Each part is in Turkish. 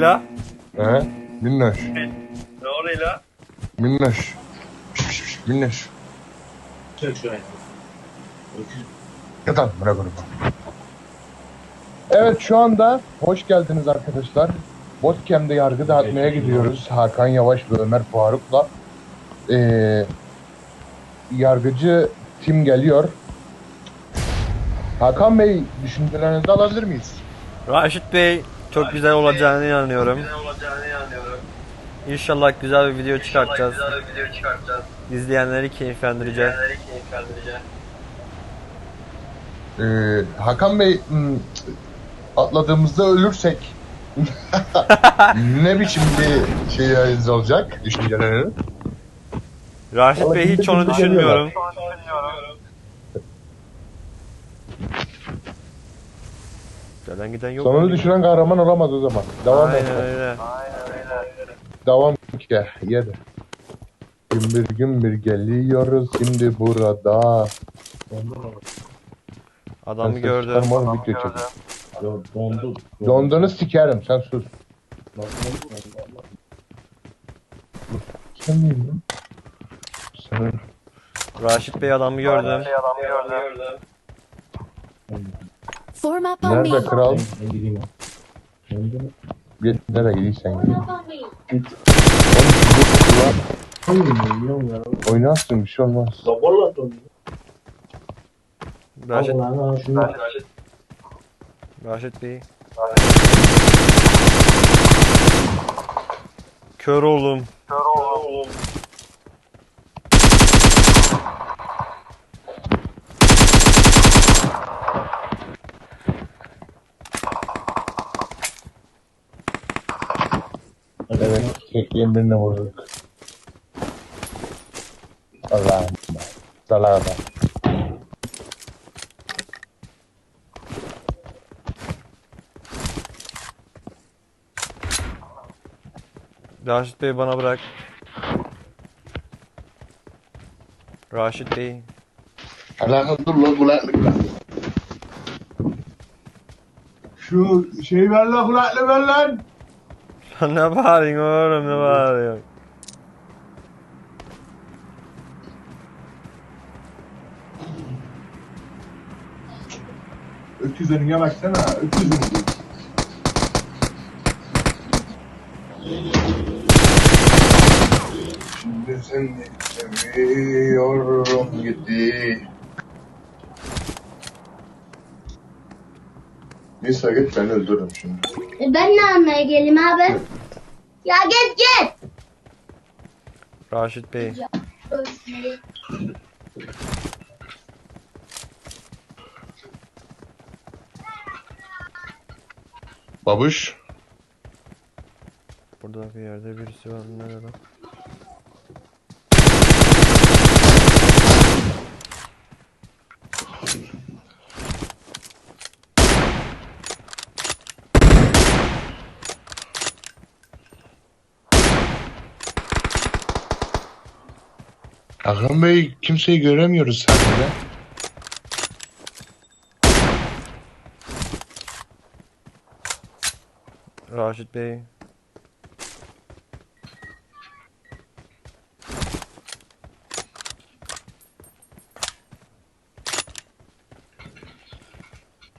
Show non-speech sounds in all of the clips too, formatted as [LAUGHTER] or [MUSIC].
La? He? Minnoş. Ne oluyor la? Minnoş. Minnoş. Çek şuraya. Yat lan bırak onu. Evet şu anda hoş geldiniz arkadaşlar. Botcamp'de yargı dağıtmaya gidiyoruz. Hakan Yavaş ve Ömer Faruk'la. Ee, yargıcı tim geliyor. Hakan Bey düşüncelerinizi alabilir miyiz? Raşit Bey çok güzel olacağını inanıyorum. İnşallah güzel bir video çıkartacağız. İzleyenleri keyiflendireceğiz. Ee, Hakan Bey hmm, atladığımızda ölürsek [LAUGHS] ne biçim bir şeyleriniz olacak düşünceleriniz? Raşit Bey hiç onu düşünmüyorum. Gelen giden yok. Sonunu düşüren kahraman olamaz o zaman. Devam et. Aynen öyle. Devam ki. Yedi. Gümbür gümbür geliyoruz şimdi burada. Adamı Ben gördüm. ses çıkarmam, video çekin. Yo, dondu. Dondunu sikerim sen sus. Sen miyim lan? Sen Raşit Bey adamı gördüm. Form up on me. nerede kral? Ben gideyim ya. Git nereye gidiyorsan git. Hangi milyon ya? Oynarsın bir şey olmaz. Zaborla dondu. Raşit, Allah'ına şunu. Raşit Bey. Kör oğlum. Evet, kekliğin birine vurduk. Allah'ım. Salağım. Raşit Bey bana bırak. Raşit Bey. Allah'ım dur lan kulaklık Şu şey ver lan kulaklığı ver lan. [LAUGHS] ne bağırıyorsun oğlum ne bağırıyorsun? Öküz önüne baksana. Öküz önüne. Şimdi seni seviyorum gitti. Neyse git ben öldürürüm şimdi. Ben ne almaya geleyim abi? Ya git git. Raşit Bey. Babuş. Burada bir yerde birisi var. Nerede? Hakan Bey kimseyi göremiyoruz sahnede. Raşit Bey.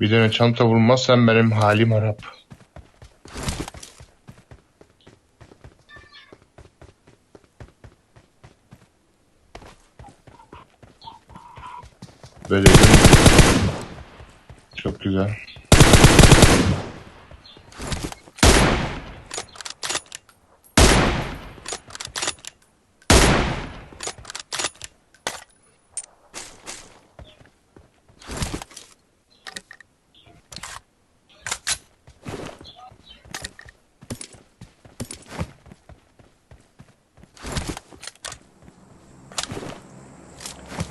Bir tane çanta vurmazsan benim halim harap. Böyle değil mi? Çok güzel.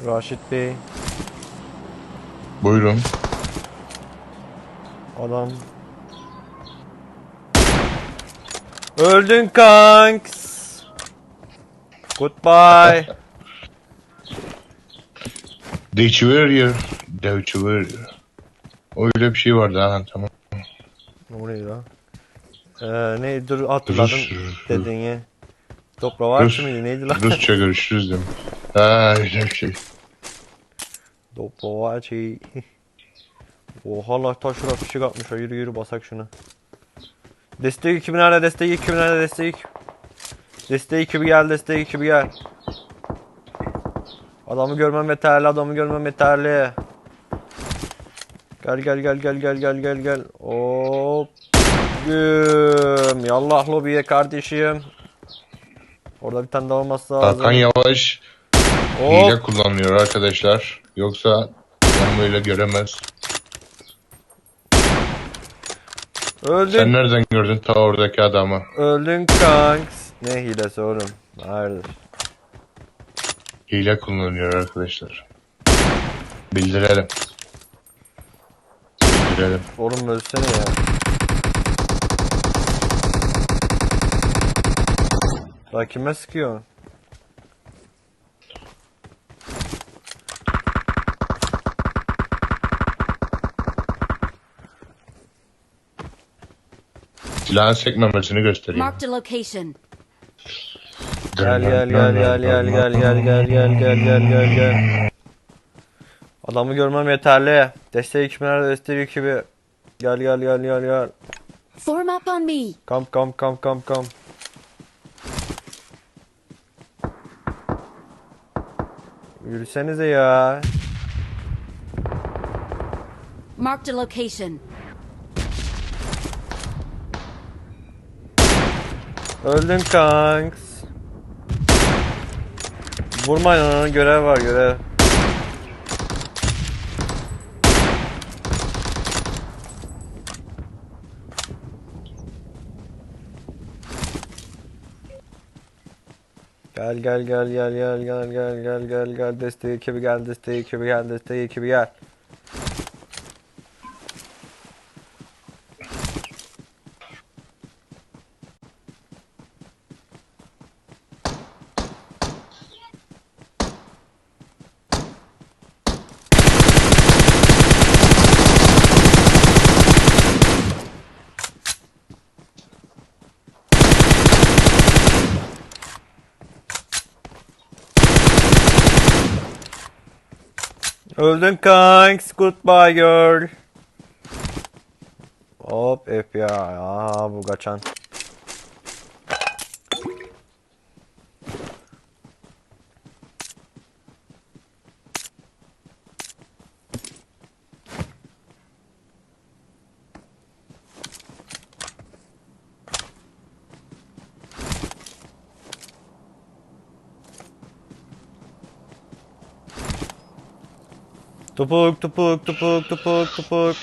Raşit Bey. Buyurun. Adam. Öldün kanks. Goodbye. They were here. They were here. Öyle bir şey vardı ha tamam. Orayı da. Ee, ne dur hatırladım dediğin ya. Var mıydı neydi lan? Rusça görüşürüz dedim. Ha, güzel şey öyle bir şey. Oha la taş şura fişek atmış. Yürü yürü basak şunu. Destek ekibi nerede? Destek ekibi nerede? Destek Destek ekibi gel. Destek ekibi gel. Adamı görmem yeterli. Adamı görmem yeterli. Gel gel gel gel gel gel gel gel. Hop. Güm. Yallah lobiye kardeşim. Orada bir tane daha olmazsa. Hakan Yavaş Hop. hile kullanıyor arkadaşlar. Yoksa ben böyle göremez. Öldün. Sen nereden gördün ta oradaki adamı? Öldün kanks. Ne hilesi oğlum? Hayırdır? Hile kullanıyor arkadaşlar. Bildirelim. Bildirelim. Oğlum ölsene ya. Daha kime sıkıyor? Silahın sekmemesini göstereyim. Marked a location. Gel gel gel gel gel gel gel gel gel gel gel gel gel. Adamı görmem yeterli. Destek nerede? Destek ekibi. Gel gel gel gel gel. Form up on me. Kamp kamp kamp kamp kamp. Yürüsenize ya. Marked a location. Öldün kanks. Vurmayın ona görev var görev. Gel gel gel gel gel gel gel gel gel gel desteği ekibi gel desteği ekibi gel desteği ekibi gel. Öldün kanks. Goodbye girl. Hop FBI. Aha bu kaçan. Tupuk tupuk tupuk tupuk tupuk.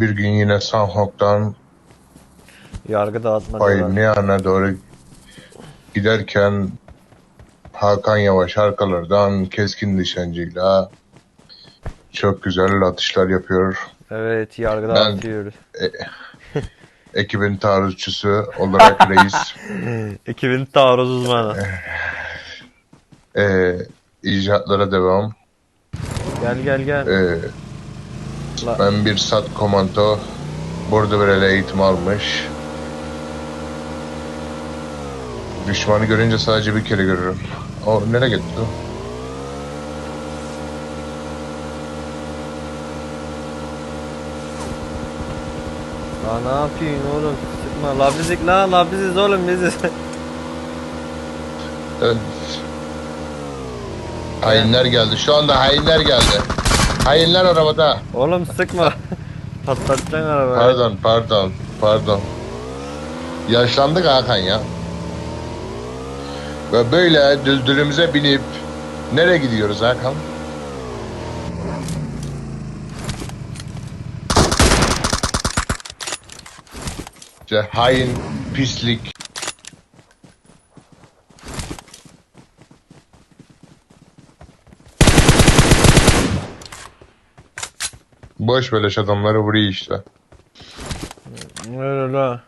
Bir gün yine Sanhok'tan Yargı dağıtma diyorlar. Payniyan'a doğru giderken Hakan Yavaş arkalardan keskin nişancıyla çok güzel atışlar yapıyor. Evet yargı Ben- dağıtıyoruz. Ekibin taarruzcusu olarak [LAUGHS] reis Ekibin taarruz uzmanı. e, icraatlara devam. Gel gel gel. E, La- ben bir sat komando burada böyle eğitim almış. Düşmanı görünce sadece bir kere görürüm. O nereye gitti? Ya ne yapıyorsun oğlum? Sıkma. La bizik la la biziz oğlum biziz. Hainler geldi. Şu anda hainler geldi. Hainler arabada. oğlum sıkma. [LAUGHS] Patlatacaksın arabayı. Pardon, pardon, pardon. Yaşlandık Hakan ya. Ve böyle düldülümüze binip nereye gidiyoruz Hakan? İşte hain, pislik. Boş beleş adamları vuruyor işte. Öyle la.